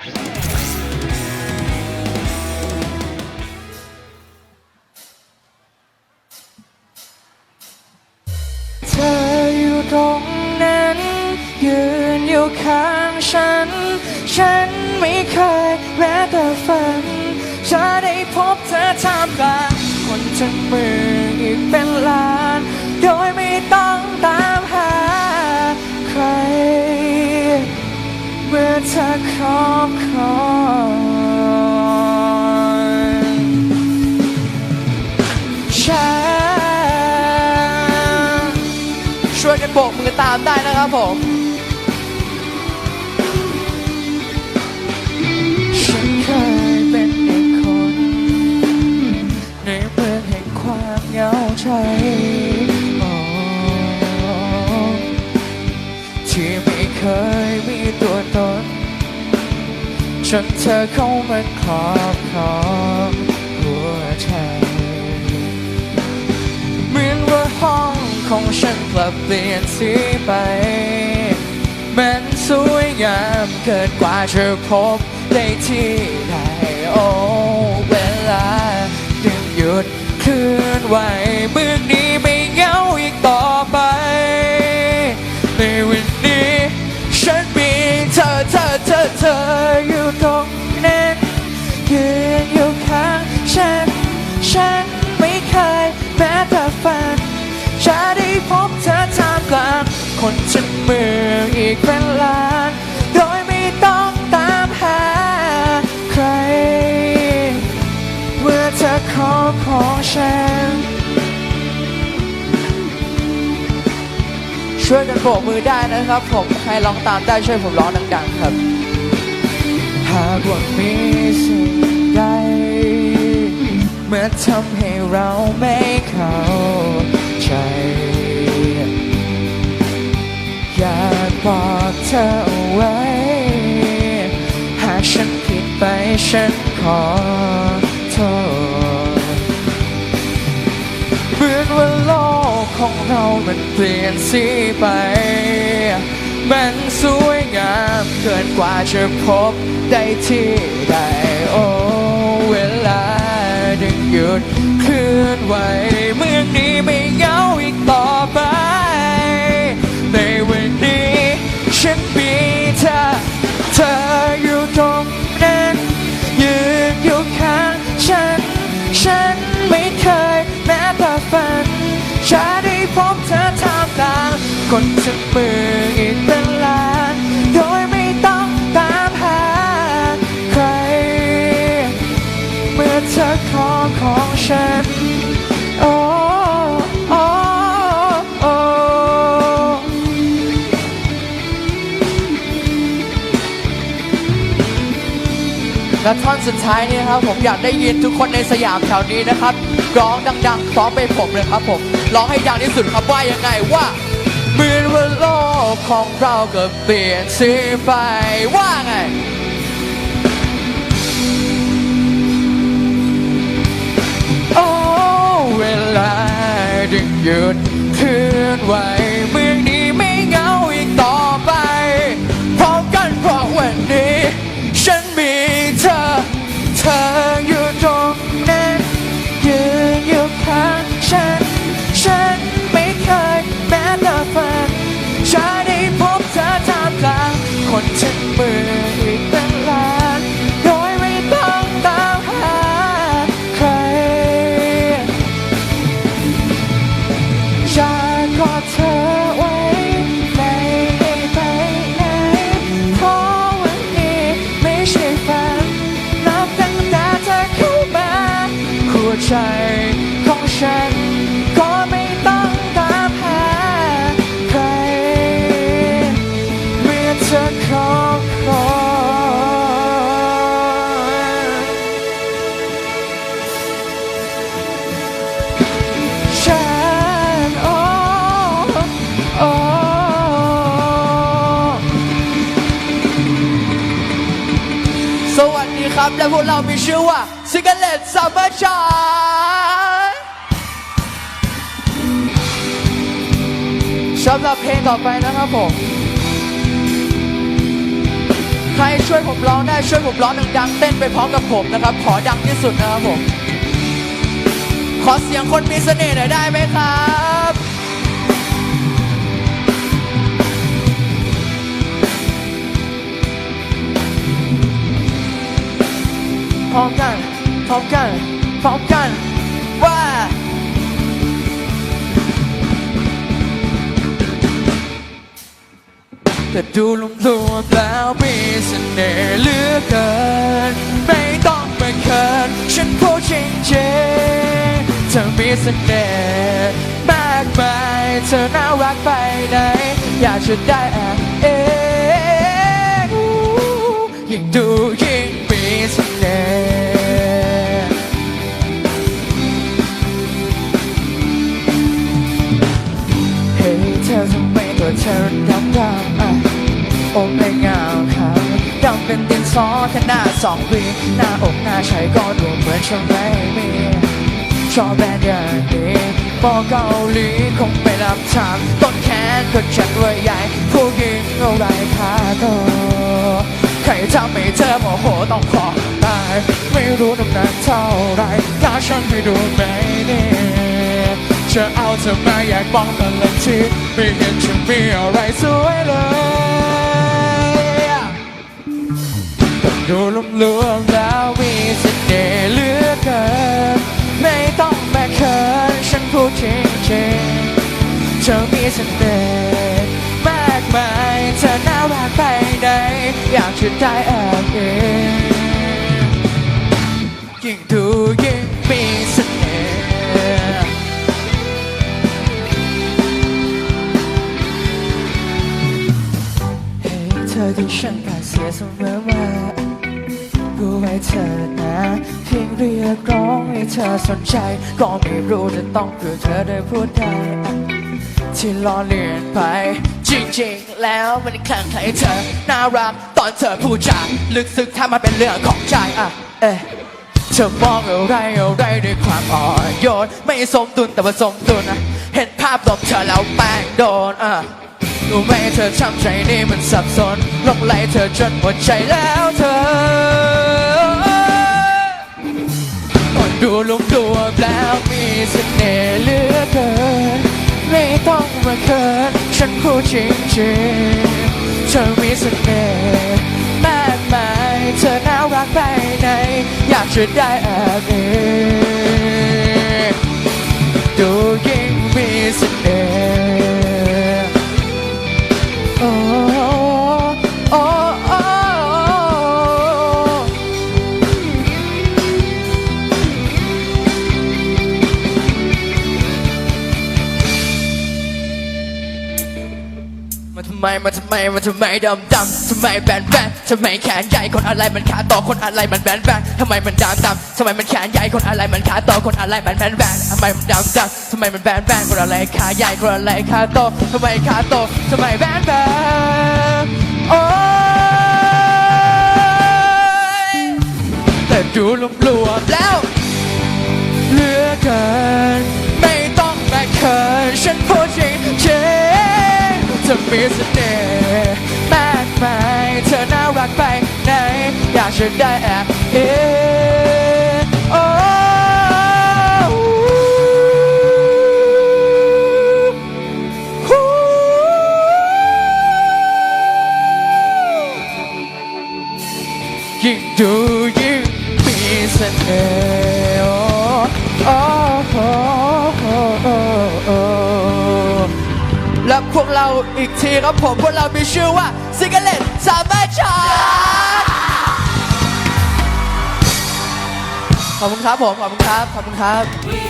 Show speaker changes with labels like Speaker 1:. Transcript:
Speaker 1: เธออยู่ตรงนั้น ยืนอยู่ข้างฉัน ฉันไม่เคยแม้แต่ฝัน จะได้พบเธอท่ามกลางคนจนมืออีกเป็นล้าน โดยไม่ต้อง เธอครอบครองฉันช่วยกันโบกมือตามได้นะครับผม จนเธอเข้ามาครอบครองหัวใจเหมือนว่าห้องของฉันกลับเปลี่ยนสีไปมันสวยงามเกินกว่าจะพบได้ที่ใดโอ้เวลาดึงหยุดคลื่นไหวเมื่อนี้ไม่เหงาอีกต่อไป ในวันนี้ฉันมีเธอเธอเธอเธอ พบเธอท่ามกลางคนจนเมืองอีกเป็นล้านโดยไม่ต้องตามหาใคร เมื่อเธอขอของฉัน ช่วยกันโบกมือได้นะครับผม ใครร้องตามได้ช่วยผมร้องดังๆครับ หากว่ามีสิ่งใดเมื่อทำให้เราไม่เข้าใจ อยากบอกเธอเอาไว้ หากฉันผิดไปฉันขอโทษเหมือนว่าโลกของเรามันเปลี่ยนสีไป มันสวยงามเกินกว่าจะพบได้ที่ใดโอ้เวลาดึงหยุดเคลื่อนไหวเมืองนี้ไม่เหงาอีกต่อไป คนจะมืออีกเป็นล้านโดยไม่ต้องตามหาใคร เมื่อเธอขอของฉัน โอ้โอ้โอ้และท่อนสุดท้ายนี้นะครับ ผมอยากได้ยินทุกคนในสยามแถวนี้นะครับ ร้องดังๆพร้อมไปผมเลยครับผม ร้องให้ดังที่สุดครับว่ายังไงว่า ว่าโลกของเราก็เปลี่ยนสีไปว่าไงโอ้เวลาดึงหยุดเคลื่อนไหว จ ครับและพวกเรามีชื่อว่าซิกเลตซัมเมชายสำหรับเพลงต่อไปนะครับผม ใครช่วยผมร้องได้ช่วยผมร้องดังๆเต้นไปพร้อมกับผมนะครับ ขอดังที่สุดนะครับผม ขอเสียงคนมีเสน่ห์หน่อยได้ไหมครับ พร้อมกัน พร้อมกัน พร้อมกัน ว่า แต่ดูลมตัวแล้วมีเสน่ห์เหลือเกิน ไม่ต้องมาเขินฉันพูดจริงจริงๆเธอมีเสน่ห์มากมายเธอน่ารักไปไหน อยากจะได้แอบเองยิ่งดูยิ่ง มีเสน่เฮ้ยเธอทำไมตัวเธอดำดำอะโอ้ไม่งามครับดำเป็นดินสอแค่หน้าสองวีหน้าอกหน้าชายก็ดูเหมือนฉันไม่มีชอบแบรนด์อย่างนี้บอเกาหลีคงไม่รับทางต้นแขนก็ฉันว่าใหญ่ผู้หญิงอะไรค่าตัวใครทำให้เธอโมโหต้องขอตายไม่รู้น้ำหนักเท่าไรถ้าฉันไม่ดูไม่ดีจะเอาเธอมาอยากบอกกันเลยทีไม่เห็นฉันมีอะไรสวยเลยดูลุ่มลวมๆแล้วมีเสน่ห์เหลือเกิน ไม่ต้องแม่เขินฉันพูดจริงๆเธอมีเสน่ห์ อยากจะได้แอบเองยิ่งดูยิ่งมีเสน่ห์เฮ้เธอที่ฉันขาดเสียเสมอมารู้ไว้เธอนะเพียงเรียกร้องให้เธอสนใจ ก็ไม่รู้จะต้องเพื่อเธอได้พูดได้ที่ล้อเลียนไป จริงๆ แล้วมันคลั่งไคล้เธอ น่ารัก ตอนเธอพูดจาลึกซึ้งถ้ามันเป็นเรื่องของใจอะเอ๊ะเธอมองอะไรอะไรด้วยความอ่อนโยนไม่สมดุลแต่ว่าสมดุลนะเห็นภาพลมเธอแล้วแป้งโดนอะรู้ไหมเธอทำใจนี่มันสับสนลงไหลเธอจนหมดใจแล้วเธอคนดูลุมดูแล้วมีเสน่ห์เหลือเกินไม่ต้องมาเขินฉันพูดจริงๆ เธอมีเสน่ห์มากมายเธอน่ารักไปไหนอยากจะได้แอบเองดูยิ่งมีเสน่ห์ ไมมันทำไมมันทำไมดำดำทำไมแบนแบนทำไมแขนใหญ่คนอะไรมันขาโตคนอะไรมันแบนแบนทำไมมันดำดำทำไมมันแขนใหญ่คนอะไรมันขาโตคนอะไรมันแบนแบนทำไมมันดำดำทำไมมันแบนแบนคนอะไรขาใหญ่คนอะไรขาโตทำไมขาโตทำไมแบนแบนโอ้ยแต่ดูรวมแล้วเหลือเกินไม่ต้องแบ่งเขินฉันพูดจริง จริงเธอมีเสน่ห์มากมายเธอน่ารักไปไหนอยากจะได้แอบเอง และพวกเราอีกทีครับผมพวกเรามีชื่อว่าซิกเกเลตสามารถชาขอบคุณครับผม ขอบคุณครับ ขอบคุณครับ